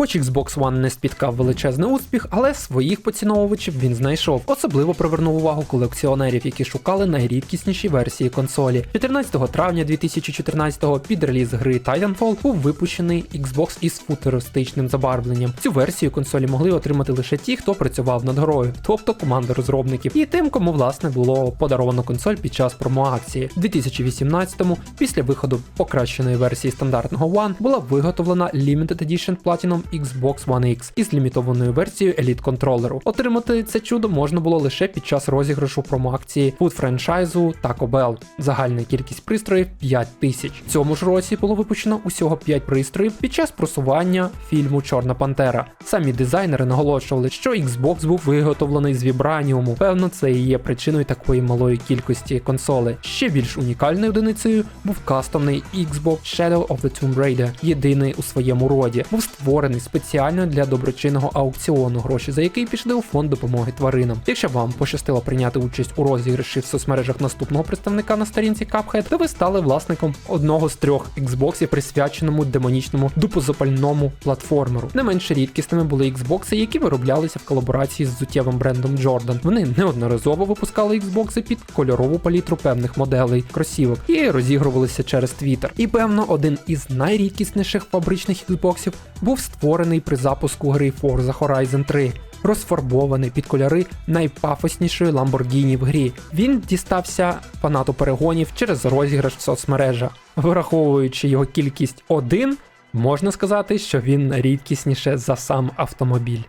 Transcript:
Хоч Xbox One не спіткав величезний успіх, але своїх поціновувачів він знайшов. Особливо привернув увагу колекціонерів, які шукали найрідкісніші версії консолі. 14 травня 2014-го під реліз гри Titanfall був випущений Xbox із футуристичним забарвленням. Цю версію консолі могли отримати лише ті, хто працював над грою, тобто команда розробників, і тим, кому власне було подаровано консоль під час промоакції. У 2018-му, після виходу покращеної версії стандартного One, була виготовлена Limited Edition Platinum Xbox One X із лімітованою версією Elite контролеру. Отримати це чудо можна було лише під час розіграшу промоакції фуд франчайзу Taco Bell. Загальна кількість пристроїв 5 тисяч. В цьому ж році було випущено усього 5 пристроїв під час просування фільму Чорна Пантера. Самі дизайнери наголошували, що Xbox був виготовлений з вібраніуму. Певно, це і є причиною такої малої кількості консолей. Ще більш унікальною одиницею був кастомний Xbox Shadow of the Tomb Raider, єдиний у своєму роді. Був створений спеціально для доброчинного аукціону, гроші за який пішли у фонд допомоги тваринам. Якщо вам пощастило прийняти участь у розіграші в соцмережах наступного представника на сторінці Cuphead, то ви стали власником одного з трьох Xboxів, присвяченому демонічному дупозапальному платформеру. Не менш рідкісними були Xboxи, які вироблялися в колаборації з зуттєвим брендом Jordan. Вони неодноразово випускали Xboxи під кольорову палітру певних моделей кросівок і розігрувалися через Twitter. І певно, один із найрідкісніших фабричних Xboxів був створений при запуску гри Forza Horizon 3. Розфарбований під кольори найпафоснішої Lamborghini в грі. Він дістався фанату перегонів через розіграш в соцмережах. Враховуючи його кількість один, можна сказати, що він рідкісніше за сам автомобіль.